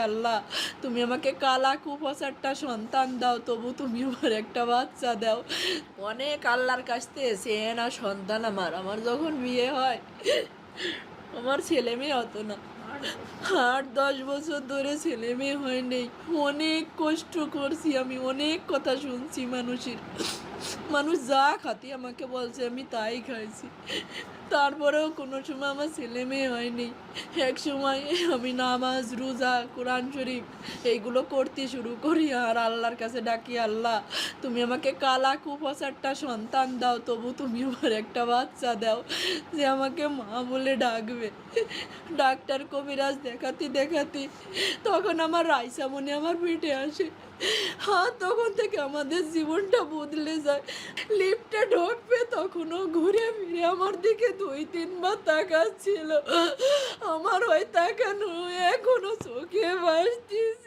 আল্লাহ, তুমি আমাকে কালা কুপসারটা সন্তান দাও, তবু তুমি আমার একটা বাচ্চা দাও। অনেক আল্লাহর কাছ থেকে সে না সন্তান আমার আমার যখন বিয়ে হয়, আমার ছেলে মেয়ে হতো না। আট দশ বছর ধরে ছেলে মেয়ে হয়নি অনেক কষ্ট করছি আমি, অনেক কথা শুনছি মানুষের। মানুষ যা খাতি আমাকে বলছে, আমি তাই খাইছি। তারপরেও কোনো সময় আমার ছেলে মেয়ে হয়নি। এক সময় আমি নামাজ, রোজা, কোরআন শরীফ এইগুলো করতে শুরু করি, আর আল্লাহর কাছে ডাকি, আল্লাহ, তুমি আমাকে কালা কুপসারটা সন্তান দাও, তবু তুমি আমার একটা বাচ্চা দাও, যে আমাকে মা বলে ডাকবে। ডাক্তার কবিরাজ দেখাতে দেখাতে তখন আমার রাইসা মনে আমার পেটে আসে। হ্যাঁ তখন থেকে আমাদের জীবনটা বদলে যায়। লিফটে ঢুকবে তখনও ঘুরে ফিরে আমার দিকে দুই তিনবার তাকাচ্ছিল। আমার ওই তাকানো এখনও চোখে ভাসতেছে।